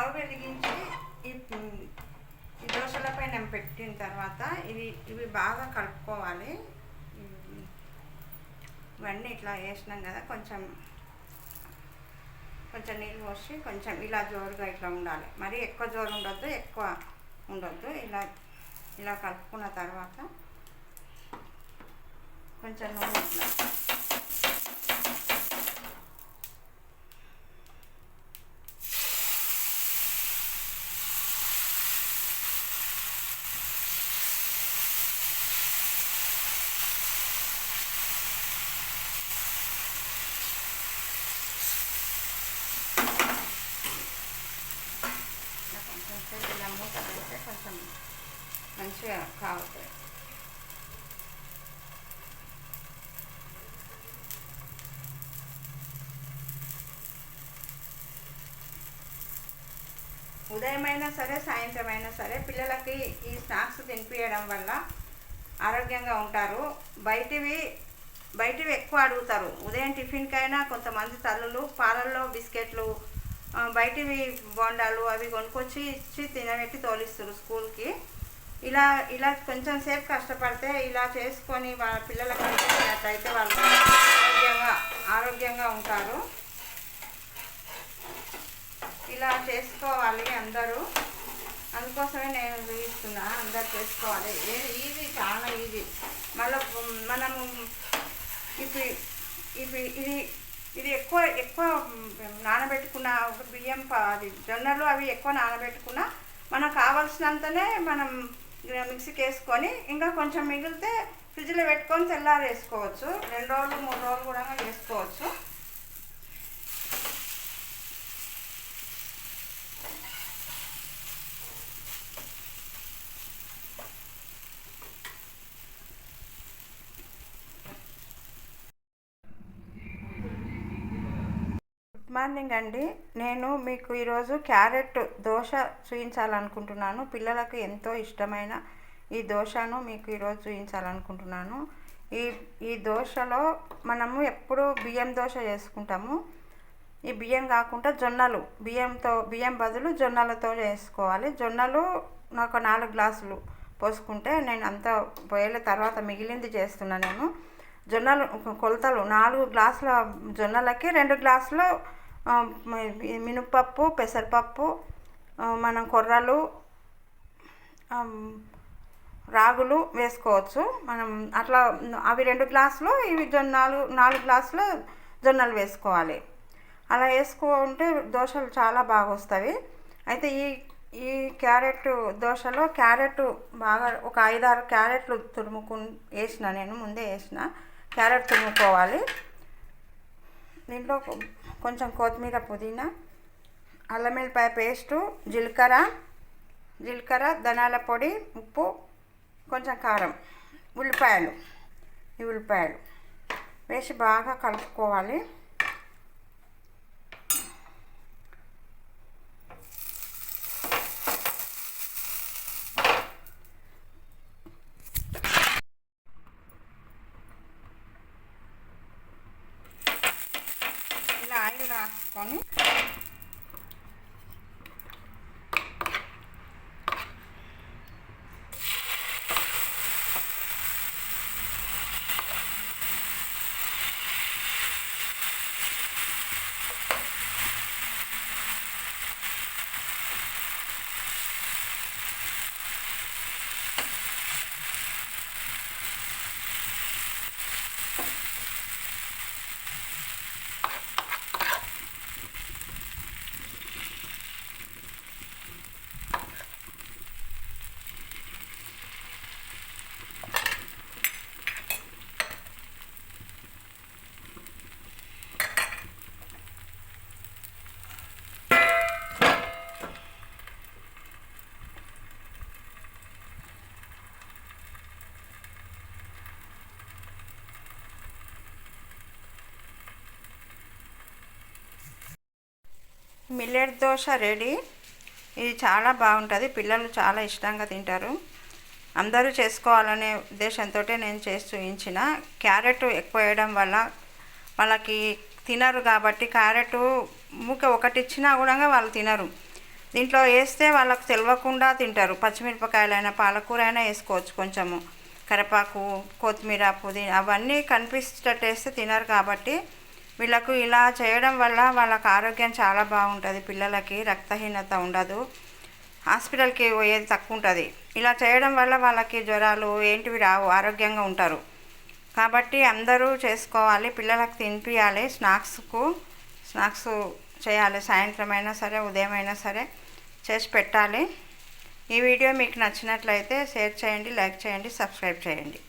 Stove వెలిగించి ఈ ఈ దోశల పైన పెట్టిన తర్వాత ఇవి ఇవి బాగా కలుపుకోవాలి. ఇవన్నీ ఇట్లా వేసినాం కదా కొంచెం కొంచెం నీళ్ళు పోసి కొంచెం ఇలా జోరుగా ఇట్లా ఉండాలి. మరి ఎక్కువ జోరు ఉండొద్దు ఎక్కువ ఉండొద్దు. ఇలా ఇలా కలుపుకున్న తర్వాత కొంచెం నూనె ఇట్లా ఇలా కొంచెం సేపు ఇలా మూత పెడితే కొంచెం మంచిగా కావుతాయి ఉదయమైనా సరే సాయంత్రం అయినా సరే పిల్లలకి ఈ స్నాక్స్ తినిపించడం వల్ల ఆరోగ్యంగా ఉంటారు. బయటివి బయటివి ఎక్కువ అడుగుతారు. ఉదయం టిఫిన్కైనా కొంతమంది తల్లులు పాలల్లో బిస్కెట్లు బయటివి బోండాలు అవి కొనుక్కొచ్చి ఇచ్చి తినబెట్టి తోలిస్తారు స్కూల్కి. ఇలా ఇలా కొంచెం సేపు కష్టపడితే ఇలా చేసుకొని వాళ్ళ పిల్లలకు అయితే వాళ్ళు ఆరోగ్యంగా ఆరోగ్యంగా ఉంటారు. ఇలా చేసుకోవాలి అందరూ. అందుకోసమే నేను చూపిస్తున్నా అందరు చేసుకోవాలి. ఈజీ చాలా ఈజీ. మళ్ళీ మనము ఇప్పుడు ఇప్పుడు ఇది ఇది ఎక్కువ ఎక్కువ నానబెట్టుకున్న ఒక బియ్యం అది జొన్నలు అవి ఎక్కువ నానబెట్టుకున్న మనకు కావాల్సినంతనే మనం మిక్సీకి వేసుకొని ఇంకా కొంచెం మిగిలితే ఫ్రిడ్జ్లో పెట్టుకొని తెల్లారి వేసుకోవచ్చు రెండు రోజులు మూడు రోజులు కూడా వేసుకోవచ్చు. మార్నింగ్ అండి. నేను మీకు ఈరోజు క్యారెట్ దోశ చూపించాలనుకుంటున్నాను పిల్లలకు ఎంతో ఇష్టమైన ఈ దోశను మీకు ఈరోజు చూపించాలనుకుంటున్నాను ఈ ఈ దోశలో మనము ఎప్పుడు బియ్యం దోశ చేసుకుంటాము. ఈ బియ్యం కాకుండా జొన్నలు బియ్యంతో బియ్యం బదులు జొన్నలతో చేసుకోవాలి. జొన్నలు నాకు నాలుగు గ్లాసులు పోసుకుంటే నేను అంత పోయేల తర్వాత మిగిలింది చేస్తున్నాను నేను. జొన్నలు కొలతలు నాలుగు గ్లాసుల జొన్నలకి రెండు గ్లాసులు మినప్పప్పు మినపప్పు పెసరపప్పు మనం కొర్రలు రాగులు వేసుకోవచ్చు. మనం అట్లా అవి రెండు గ్లాసులు ఇవి జొన్న నాలుగు నాలుగు గ్లాసులు జొన్నలు వేసుకోవాలి. అలా వేసుకుంటే దోశలు చాలా బాగా వస్తాయి అయితే ఈ ఈ క్యారెట్ దోశలో క్యారెట్ బాగా ఒక ఐదారు క్యారెట్లు తురుముకు వేసిన నేను ముందే వేసిన క్యారెట్ తురుముకోవాలి. దీంట్లో కొంచెం కొత్తిమీర పుదీనా అల్లం వెల్లిపాయ పేస్టు జీలకర్ర జీలకర్ర ధనాల పొడి ఉప్పు కొంచెం కారం ఉల్లిపాయలు ఈ ఉల్లిపాయలు వేసి బాగా కలుపుకోవాలి. రాసుకొని Millet dosa ready. ఇది చాలా బాగుంటుంది. పిల్లలు చాలా ఇష్టంగా తింటారు. అందరూ చేసుకోవాలనే ఉద్దేశంతో నేను చేసి చూయించిన. క్యారెట్ ఎక్కువ వేయడం వల్ల వాళ్ళకి తినరు కాబట్టి క్యారెట్ ముక్క ఒకటి ఇచ్చినా కూడా వాళ్ళు తినరు. దీంట్లో వేస్తే వాళ్ళకు తెలియకుండా తింటారు. పచ్చిమిరపకాయలైనా పాలకూర అయినా వేసుకోవచ్చు కొంచెము. కరివేపాకు కొత్తిమీర పుదీనా అవన్నీ కనిపించేటట్టు వేస్తే తినరు కాబట్టి వీళ్ళకు ఇలా చేయడం వల్ల వాళ్ళకి ఆరోగ్యం చాలా బాగుంటుంది. పిల్లలకి రక్తహీనత ఉండదు. హాస్పిటల్కి పోయేది తక్కువ ఉంటుంది ఇలా చేయడం వల్ల వాళ్ళకి జ్వరాలు ఏంటివి రావు ఆరోగ్యంగా ఉంటారు. కాబట్టి అందరూ చేసుకోవాలి పిల్లలకు తినిపించాలి స్నాక్స్కు స్నాక్స్ చేయాలి. సాయంత్రం అయినా సరే ఉదయం అయినా సరే చేసి పెట్టాలి. ఈ వీడియో మీకు నచ్చినట్లయితే షేర్ చేయండి లైక్ చేయండి సబ్స్క్రైబ్ చేయండి.